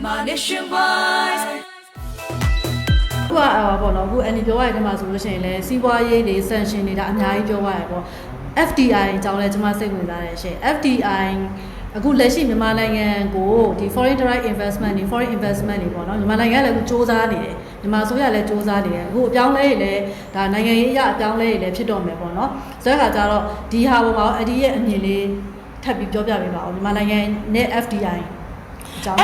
မြန်မာ nationwide ခုကအော်ပေါ့နော်အခုအန်ဒီပြောရတဲ့မှာဆိုလို့ရှိရင်လည်းစီးပွားရေးတွေ sanction တွေဒါအများကြီးပြောရရပေါ့ FDI အကြောင်းလည်းကျွန်မစိတ်ဝင်စားတယ်ရှင် FDI အခုလက်ရှိမြန်မာနိုင်ငံကိုဒီ foreign direct investment တွေ foreign investment တွေပေါ့နော်မြန်မာနိုင်ငံကလည်းအခုစ조사နေတယ်မြန်မာဆိုရလည်းစ조사နေတယ်အခုအပြောင်းလဲတွေလည်းဒါနိုင်ငံရေးအရအပြောင်းလဲတွေလည်းဖြစ်တော့မယ်ပေါ့နော်ဆိုတဲ့အခါကျတော့ဒီဟာပေါ်မှာအဒီရဲ့အမြင်လေးထပ်ပြီးပြောပြပေးပါဦးမြန်မာနိုင်ငံနဲ့ FDI အကြောင်းအရာလေး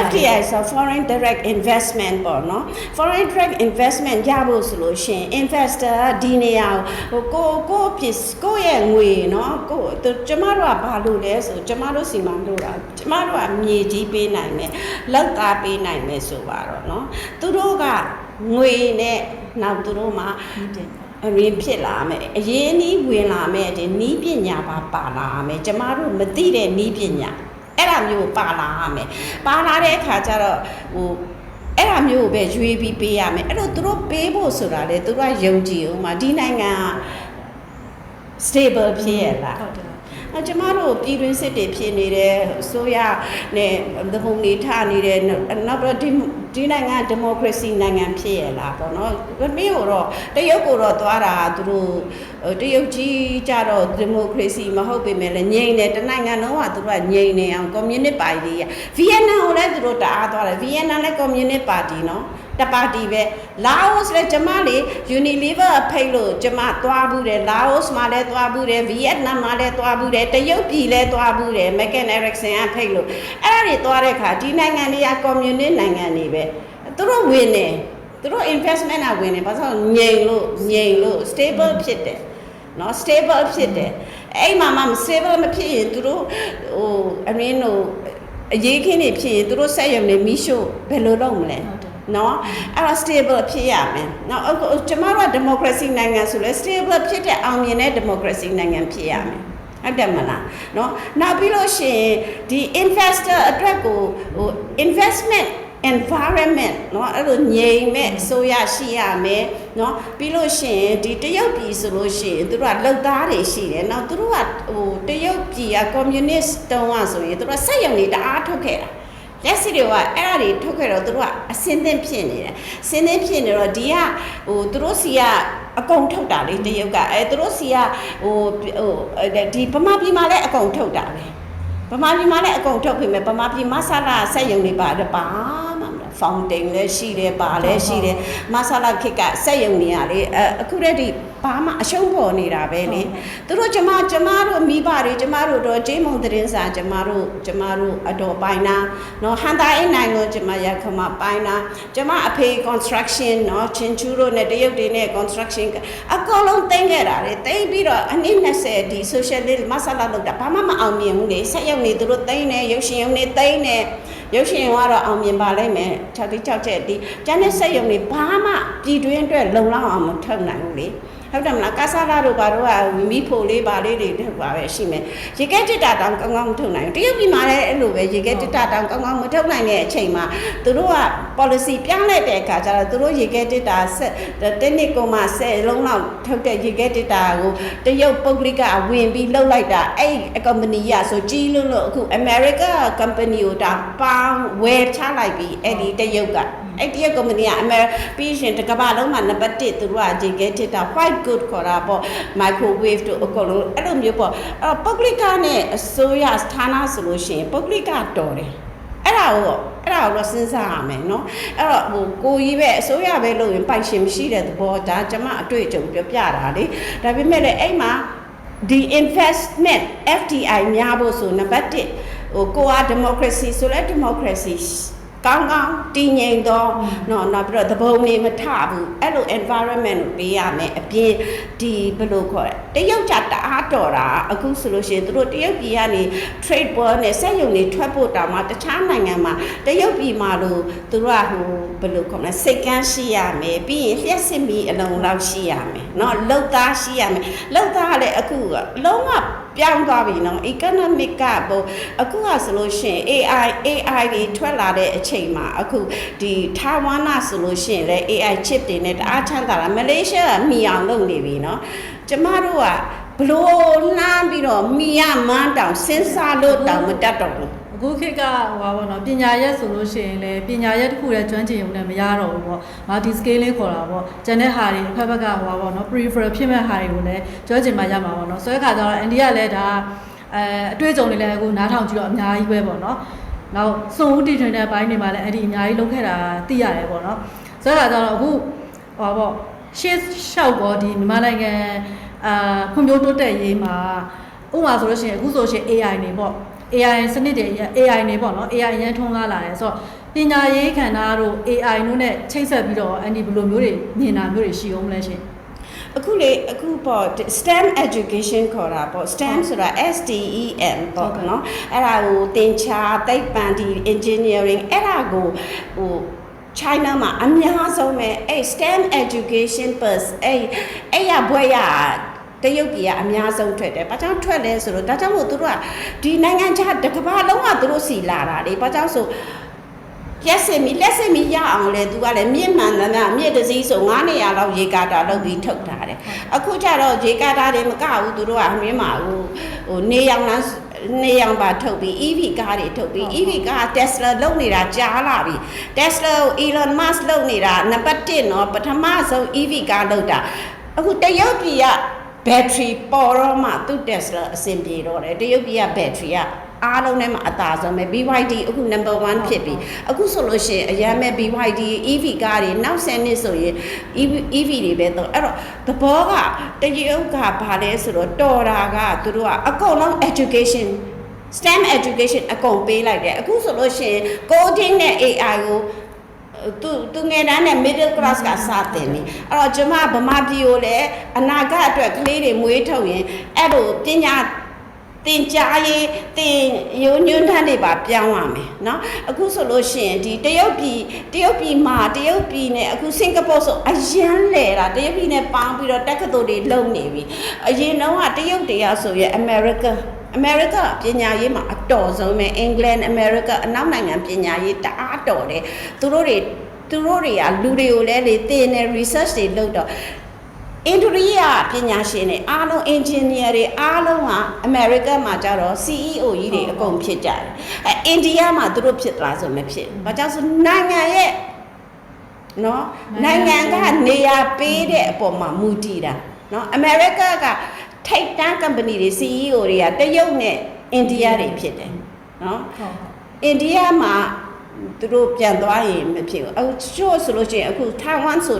FDI ဆို Foreign Direct Investment ပေါ့နော် Foreign Direct Investment ရဖို့ဆိုလို့ရှင် investor ဒီနေရာကိုကိုကိုပစ္စကိုရဲ့ငွေနော်ကိုကျမတို့ကဘာလို့လဲဆိုကျမတို့စီမံလို့တာကျမတို့ကမြေကြီးပေးနိုင်မယ်လောက်သားပေးနိုင်မယ်ဆိုပါတော့နော်သူတို့ကငွေနဲ့နောက်သူတို့မှာအရင်ဖြစ်လာမယ်အရင်နီးဝင်လာမယ်ဒီနီးပညာပါပါလာမယ်ကျမတို့မသိတဲ့နီးပညာ အဲ့ဒါမျိုးပါလာရမယ်ပါလာတဲ့အခါကျတော့ဟိုအဲ့ဒါမျိုးကိုပဲရွေးပြီးပေးရမယ်အဲ့တော့သူတို့ပေးဖို့ဆိုတာလေသူတို့ကယုံကြည်အောင်မှာဒီနိုင်ငံက stable ဖြစ်ရလားဟုတ်တယ်အဲကျမတို့ပြည်တွင်းစစ်တွေဖြစ်နေတယ်ဆိုရနဲ့သဘုံနေထနေတယ်နောက်တော့ ဒီဒီနိုင်ငံဒီမိုကရေစီနိုင်ငံဖြစ်ရလားပေါ့နော်မင်းတို့တော့တရုတ်ကိုတော့သွားတာသူတို့တရုတ်ကြီးကြတော့ဒီမိုကရေစီမဟုတ်ပေမဲ့လည်းငြိမ်တယ်တနိုင်ငံလုံးကသူတို့ကငြိမ်နေအောင်ကွန်မြူနစ်ပါတီကဗီယက်နမ်ကိုလည်းသူတို့တအားသွားတယ်ဗီယက်နမ်လည်းကွန်မြူနစ်ပါတီနော်တပါတီပဲလာအိုစ်လည်းကျမလေ Unilever အဖိတ်လို့ကျမသွားဘူးတယ်လာအိုစ်မှာလည်းသွားဘူးတယ်ဗီယက်နမ်မှာလည်းသွားဘူးတယ်တရုတ်ပြည်လည်းသွားဘူးတယ် Megan Erickson အဖိတ်လို့အဲ့ဒါ တွေသွားတဲ့အခါဒီနိုင်ငံတွေကကွန်မြူနစ်နိုင်ငံတွေပဲသူတို့ဝင်နေသူတို့ investment ကဝင်နေဘာလို့ငြိမ်လို့ငြိမ်လို့ stable ဖြစ်တယ်နော် stable ဖြစ်တယ်အဲ့မှာမှ stable မဖြစ်ရင်သူတို့ဟိုအရင်းတို့အရေးခင်းနေဖြစ်ရင်သူတို့ဆက်ရုံနဲ့မီးရှို့ဘယ်လိုလုပ်မလဲဟုတ်တယ်နော်အဲ့တော့ stable ဖြစ်ရမယ်။နော်အခုကျမတို့က democracy နိုင်ငံဆိုလဲ stable ဖြစ်တဲ့အောင်မြင်တဲ့ democracy နိုင်ငံဖြစ်ရမယ်။ ဟုတ်တယ်မလား။နော်နောက်ပြီးလို့ရှိရင်ဒီ investor အတွက်ကိုဟို investment environment เนาะအဲ့လိုငြိမ်မဲ့အစိုးရရှိရမယ်เนาะပြီးလို့ရှိရင်ဒီတရုတ်ပြည်ဆိုလို့ရှိရင်သူတို့ကလောက်သားတွေရှိတယ်နောက်သူတို့ကဟိုတရုတ်ပြည်က communist တုံးကဆိုရင်သူတို့ကစက်ရုံတွေတအားထုတ်ခဲ့တာ လက်စီတွေကအဲ့ဒါတွေထုတ်ခဲ့တော့သူတို့ကအစင်းသင်းဖြစ်နေတယ်စင်းသင်းဖြစ်နေတော့ဒီကဟိုသူတို့စီကအကုန်ထုတ်တာလေတရုတ်ကအဲသူတို့စီကဟိုဟိုဒီဗမာပြည်မှာလည်းအကုန်ထုတ်တာပဲဗမာပြည်မှာလည်းအကုန်ထုတ်ပြီမဲ့ဗမာပြည်မဆလာဆက်ယုံတွေပါတယ်ပါမှမလား ဖောင်တိန်လည်းရှိတယ်ပါလည်းရှိတယ်မဆလာခစ်ကဆက်ယုံနေရလေအအခုတည်းကဘာမှအရှုံးပေါ်နေတာပဲလေသူတို့ကျမကျမတို့မိဘတွေကျမတို့တော့ဂျေးမုံသတင်းစာကျမတို့ကျမတို့အတော်ပိုင်းနာနော်ဟန်တာအိနိုင်ကိုကျမရခမပိုင်းနာကျမအဖေ construction နော်ချင်းချူတို့နဲ့တရုတ်တွေနဲ့ construction အကုန်လုံးသိမ့်ခဲ့တာလေသိမ့်ပြီးတော့အနည်း20ဒီ socialist မဆလာလောက်တာဘာမှမအောင်မြင်ဘူးလေဆက်ရုံနေသူတို့သိမ့်နေရုပ်ရှင်ရုံနေသိမ့်နေ ရုပ်ရှင်ရုံကတော့အောင်မြင်ပါလိမ့်မယ်၆တိ၆ချက်ဒီကျန်တဲ့ဆက်ရုံတွေဘာမှပြည်တွင်းအတွက်လုံလောက်အောင်မထုတ်နိုင်ဘူးလေ ဟုတ်တယ်မလားကာဆာလာတို့ဘာတို့ကမိဖို့လေးပါလေးတွေထုတ်ပါပဲရှိမယ်ရေကဲတစ်တာတောင်ကောင်းကောင်းမထုတ်နိုင်ဘူးတရုတ်ပြည်မှာလည်းအဲ့လိုပဲရေကဲတစ်တာတောင်ကောင်းကောင်းမထုတ်နိုင်တဲ့အချိန်မှာသူတို့က policy ပြောင်းလဲတဲ့အခါကျတော့သူတို့ရေကဲတစ်တာဆက်တစ်နှစ်ကိုမှ10လုံးလောက်ထုတ်တဲ့ရေကဲတစ်တာကိုတရုတ်ပုဂ္ဂလိကဝင်ပြီးလှုပ်လိုက်တာအဲ့ဒီ company ကဆိုကြီးလို့လို့အခု America company ကိုတာပေါင်းဝယ်ချလိုက်ပြီးအဲ့ဒီတရုတ်က အဲ့ဒီကုမ္ပဏီကအမေပြီးရှင်တကမ္ဘာလုံးမှာနံပါတ်1သူတို့ကဂျေကဲတစ်တာ white good ခေါ်တာပေါ့ microwave တို့အကုန်လုံးအဲ့လိုမျိုးပေါ့အဲ့တော့ပုဂ္ဂလိကနဲ့အစိုးရဌာနဆိုလို့ရှိရင်ပုဂ္ဂလိကတော်တယ်အဲ့ဒါကိုအဲ့ဒါကိုတော့စဉ်းစားရမယ်เนาะအဲ့တော့ဟိုကိုကြီးပဲအစိုးရပဲလုပ်ရင်ပိုင်ရှင်မရှိတဲ့သဘောဒါကျမအတွေ့အကြုံပြောပြတာလေဒါပေမဲ့လည်းအဲ့မှာဒီ investment FDI များဖို့ဆိုနံပါတ်1ဟိုကိုက democracy ဆိုလဲ democracy ကောင်းကောင်းတည်ငြိမ်တော့နော်နောက်ပြီးတော့သဘုံနေမထဘူးအဲ့လို environment ကိုပေးရမယ်အပြင်ဒီဘယ်လိုခေါ်လဲတရုတ်ကြတအားတော်တာအခုဆိုလို့ရှိရင်တို့တရုတ်ပြည်ကနေ trade war နဲ့စက်ရုံတွေထွက်ဖို့တောင်မှတခြားနိုင်ငံမှာတရုတ်ပြည်မှာလို့သူတို့ကဟိုဘယ်လိုခေါ်မလဲစိတ်ကန်းရှိရမယ်ပြီးရင်လျှက်စစ်မီအလုံးလောက်ရှိရမယ်နော်လောက်သားရှိရမယ်လောက်သားကလည်းအခုကလုံးဝ ပြောင်းသွားပြီနော် economic ကဟိုအခုကဆိုလို့ရှိရင် AI AI တွေထွက်လာတဲ့အချိန်မှာအခုဒီထိုင်ဝမ်ကဆိုလို့ရှိရင်လည်း AI chip တွေနဲ့တအားချမ်းသာတာမလေးရှားကမီအောင်လုပ်နေပြီနော်ကျမတို့ကဘလို့လှမ်းပြီးတော့မီရမန်းတောင်စဉ်းစားလို့တောင်မတတ်တော့ဘူး အခုခေတ်ကဟိုပါဘောနော်ပညာရက်ဆိုလို့ရှိရင်လည်းပညာရက်တစ်ခုတည်းကျွမ်းကျင်ရုံနဲ့မရတော့ဘူးပေါ့ multi scaling ခေါ်တာပေါ့ကျန်တဲ့ဟာတွေတစ်ဖက်ဘက်ကဟိုပါဘောနော် peripheral ဖြစ်မဲ့ဟာတွေကိုလည်းကျွမ်းကျင်မှရမှာပေါ့နော်ဆိုတဲ့အခါကျတော့ ND ကလည်းဒါအဲအတွေ့အကြုံတွေလည်းအခုနားထောင်ကြည့်တော့အများကြီးပဲပေါ့နော်နောက်စုံဦးတည်ထွင်တဲ့ဘိုင်းတွေမှာလည်းအဲ့ဒီအများကြီးလုပ်ခဲ့တာသိရတယ်ပေါ့နော်ဆိုတဲ့အခါကျတော့အခုဟိုပါဘောရှေ့လျှောက်ပေါ်ဒီမြန်မာနိုင်ငံအာဖွံ့ဖြိုးတိုးတက်ရေးမှာဥပမာဆိုလို့ရှိရင်အခုဆိုရှင် AI နေပေါ့ AI စနစ်တွေ AI နေပေါ့နော် AI ရန်ထွန်းကားလာတယ်ဆိုတော့ပညာရေးခန္ဓာတို့ AI တို့ ਨੇ ချိတ်ဆက်ပြီးတော့အန်ဒီဘယ်လိုမျိုးတွေမြင်တာမျိုးတွေရှိအောင်မလဲရှင်အခုလေအခုပေါ့ STEM education ခေါ်တာပေါ့ STEM ဆိုတာ S T E M ပေါ့နော်အဲ့ဒါကိုသင်ချာသိပ္ပံဒီ engineering အဲ့ဒါကိုဟို China မှာအများဆုံးပဲအဲ့ STEM education plus အဲ့အဲ့ရဘွဲရ တရုတ်ပြည်ကအများဆုံးထွက်တယ်။ဘာကြောင့်ထွက်လဲဆိုတော့ဒါကြောင့်မို့သူတို့ကဒီနိုင်ငံခြားတစ်ကမ္ဘာလုံးကသူတို့စီလာတာလေ။ဘာကြောင့်ဆိုရက်စင်မီလက်စင်မီရအောင်လေသူကလည်းမြင့်မှန်သမျှမြင့်တစည်းဆို9နေရာလောက်ရေကာတာလုပ်ပြီးထုတ်ထားတယ်အခုကျတော့ရေကာတာတွေမကဘူးသူတို့ကအမင်းမှာဟိုဟိုနေရောင်လမ်းနေရောင်ပါထုတ်ပြီး EV ကားတွေထုတ်ပြီး EV ကား Tesla လုပ်နေတာကြားလာပြီ Tesla ကို Elon Musk လုပ်နေတာနံပါတ်1เนาะပထမဆုံး EV ကားလုပ်တာအခုတရုတ်ပြည်က battery ပေါ်တော့မှသူ့ Tesla အဆင်ပြေတော့တယ်တရုတ်ပြည်က battery ကအားလုံးထဲမှာအသာဆုံးပဲ BYD အခု number 1ဖြစ်ပြီအခုဆိုလို့ရှိရင်အရင်မဲ့ BYD EV ကားတွေနောက်10နှစ်ဆိုရင် EV EV တွေပဲတော့အဲ့တော့သဘောကတရုတ်ကဘာလဲဆိုတော့တော်တာကသူတို့ကအကုန်လုံး education STEM education အကုန်ပေးလိုက်တယ်အခုဆိုလို့ရှိရင် coding နဲ့ AI ကို သူသူငယ်တန်းနဲ့ middle class ကစတင်ပြီအဲ့တော့ကျွန်မဗမာပြည်ကိုလည်းအနာဂတ်အတွက်ကလေးတွေမွေးထုတ်ရင်အဲ့လိုပညာ တင်ကြားရေးတင်ရုံညွန်းထမ်းတွေပါပြောင်းရမယ်เนาะအခုဆိုလို့ရှိရင်ဒီတရုတ်ပြည်တရုတ်ပြည်မှာတရုတ်ပြည်နဲ့အခုစင်ကာပူဆိုအရန်လဲတာတရုတ်ပြည်နဲ့ပေါင်းပြီးတော့တက္ကသိုလ်တွေလုံနေပြီအရင်တော့ကတရုတ်တွေကဆိုရင် America အမေရိကပညာရေးမှာအတော်ဆုံးပဲအင်္ဂလန်အမေရိကအနောက်နိုင်ငံပညာရေးတအားတော်တယ်သူတို့တွေသူတို့တွေကလူတွေကိုလည်းလေသင်နေ research တွေလုပ်တော့ အင်ဒရီယာပညာရှင်တွေအားလုံး engineer တွေအားလုံးကအမေရိကမှာကြတော့ CEO ကြီးတွေအကုန်ဖြစ်ကြတယ်အဲအိန္ဒိယမှာသူတို့ဖြစ်သွားဆိုမဖြစ်ဘာကြောင့်ဆိုနိုင်ငံရဲ့နော်နိုင်ငံကနေရာပေးတဲ့အပေါ်မှာမူတည်တာနော်အမေရိကကထိပ်တန်း company တွေ CEO တွေကတရုတ်နဲ့အိန္ဒိယတွေဖြစ်တယ်နော်ဟုတ်ဟုတ်အိန္ဒိယမှာ သူတို့ပြန်သွားရင်မဖြစ်ဘူးအခုချို့ဆိုလို့ရှိရင်အခုထိုင်ဝမ်ဆို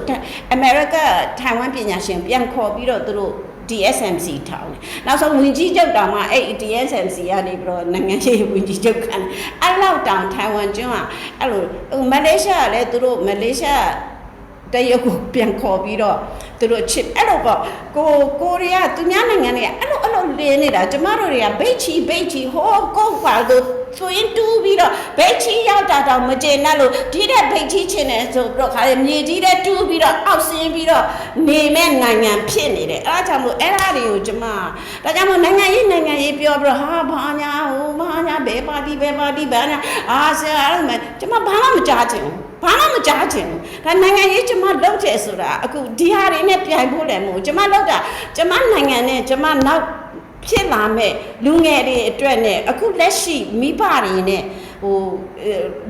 အမေရိကထိုင်ဝမ်ပညာရှင်ပြန်ခေါ်ပြီးတော့သူတို့ DSMC ထောင်းတယ်နောက်ဆုံးဝင်ကြီးချုပ်တောင်မှအဲ့ DSMC ကနေပြီးတော့နိုင်ငံရေးဝင်ကြီးချုပ်ခံတယ်အဲ့လောက်တောင်ထိုင်ဝမ်ကျွန်းကအဲ့လိုမလေးရှားကလည်းသူတို့မလေးရှား တရုတ်ကိုပြန်ခေါ်ပြီးတော့သူတို့ chip အဲ့လိုပေါ့ကိုကိုရီးယားသူများနိုင်ငံတွေကအဲ့လိုအဲ့လိုလင်းနေတာကျမတို့တွေကဘိတ်ချီဘိတ်ချီဟိုးကိုပါလို့သွင်းတူးပြီးတော့ဘိတ်ချီရောက်တာတော့မကျေနပ်လို့ဒီတဲ့ဘိတ်ချီချင်တယ်ဆိုတော့ခါရမြေကြီးတဲ့တူးပြီးတော့အောက်ဆင်းပြီးတော့နေမဲ့နိုင်ငံဖြစ်နေတယ်အဲ့ဒါကြောင့်မို့အဲ့ဒါတွေကိုကျမဒါကြောင့်မို့နိုင်ငံရေးနိုင်ငံရေးပြောပြီးတော့ဟာဘာညာဟိုဘာညာဘယ်ပါ တီဘယ်ပါတီဘာညာအာဆရာအဲ့လိုမဲ့ကျမဘာမှမကြားချင်ဘူးဘာမှမကြားချင်ဘူးဒါနိုင်ငံရေးကျမလုပ်တယ်ဆိုတာအခုဒီဟာတွေနဲ့ပြိုင်ဖို့လည်းမဟုတ်ကျမလုပ်တာကျမနိုင်ငံနဲ့ကျမနောက်ဖြစ်လာမဲ့လူငယ်တွေအတွက်နဲ့အခုလက်ရှိမိဘတွေနဲ့ ဟို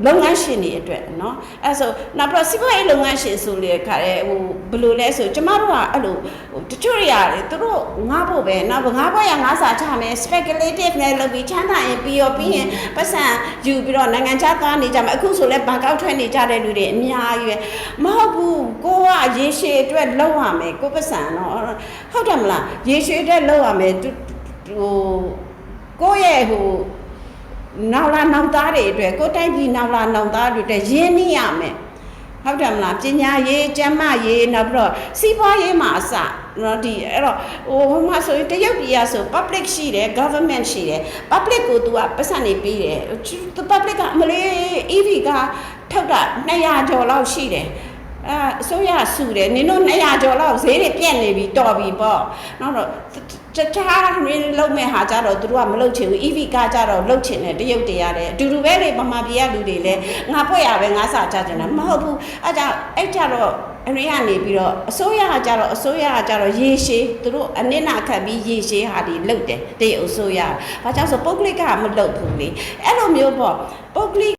လုပ်ငန်းရှင်တွေအတွက်เนาะအဲဆိုနောက်ပြီးစီးပွားရေးလုပ်ငန်းရှင်ဆိုလေခါရဲဟိုဘယ်လိုလဲဆိုကျမတို့ကအဲ့လိုဟိုတချို့တွေရတယ်သူတို့ငားဖို့ပဲနောက်ငားဖို့ရငားစာချမယ် speculative နဲ့လုပ်ပြီးချမ်းသာရင်ပြီးရောပြီးရင်ပတ်စံယူပြီးတော့နိုင်ငံခြားသွားနေကြမယ်အခုဆိုလဲဘန်ကောက်ထွက်နေကြတဲ့လူတွေအများကြီးပဲမဟုတ်ဘူးကိုကရေရှည်အတွက်လုပ်ရမယ်ကိုပတ်စံတော့ဟုတ်တယ်မလားရေရှည်အတွက်လုပ်ရမယ်ဟိုကိုယ့်ရဲ့ဟို နောက်လာနောက်သားတွေအတွက်ကိုယ်တိုင်းပြည်နောက်လာနောက်သားတွေအတွက်ရင်းနှီးရမယ်ဟုတ်တယ်မလားပညာရေးကျန်းမာရေးနောက်ပြီးတော့စီးပွားရေးမှာအစနော်ဒီအဲ့တော့ဟိုဟိုမှာဆိုရင်တရုတ်ပြည်ကဆို public ရှိတယ် government ရှိတယ် public ကို तू ကပတ်စံနေပေးတယ်သူ public ကအမလေး EV ကထုတ်တာ200ကျော်လောက်ရှိတယ်အဲအစိုးရစုတယ်နင်တို့200ကျော်လောက်ဈေးတွေပြက်နေပြီတော်ပြီပေါ့နောက်တော့ကျ တခြားရင်းလုံးမဲ့ဟာကြတော့သူတို့ကမလုပ်ချင်ဘူး EV ကားကြတော့လုပ်ချင်တယ်တရုတ်တရားတယ်အတူတူပဲလေဗမာပြည်ကလူတွေလည်းငါဖွဲ့ရပဲငါစာကြကြတယ်မဟုတ်ဘူးအဲကြောင့်အဲ့ကြတော့အရိယာနေပြီးတော့အစိုးရကကြတော့အစိုးရကကြတော့ရေရှည်သူတို့အနစ်နာခတ်ပြီးရေရှည်ဟာဒီလုပ်တယ်တရုတ်အစိုးရ။ဘာကြောင့်ဆိုပုဂ္ဂလိကကမလုပ်ဘူးလေ။အဲ့လိုမျိုးပေါ့ပုဂ္ဂလိ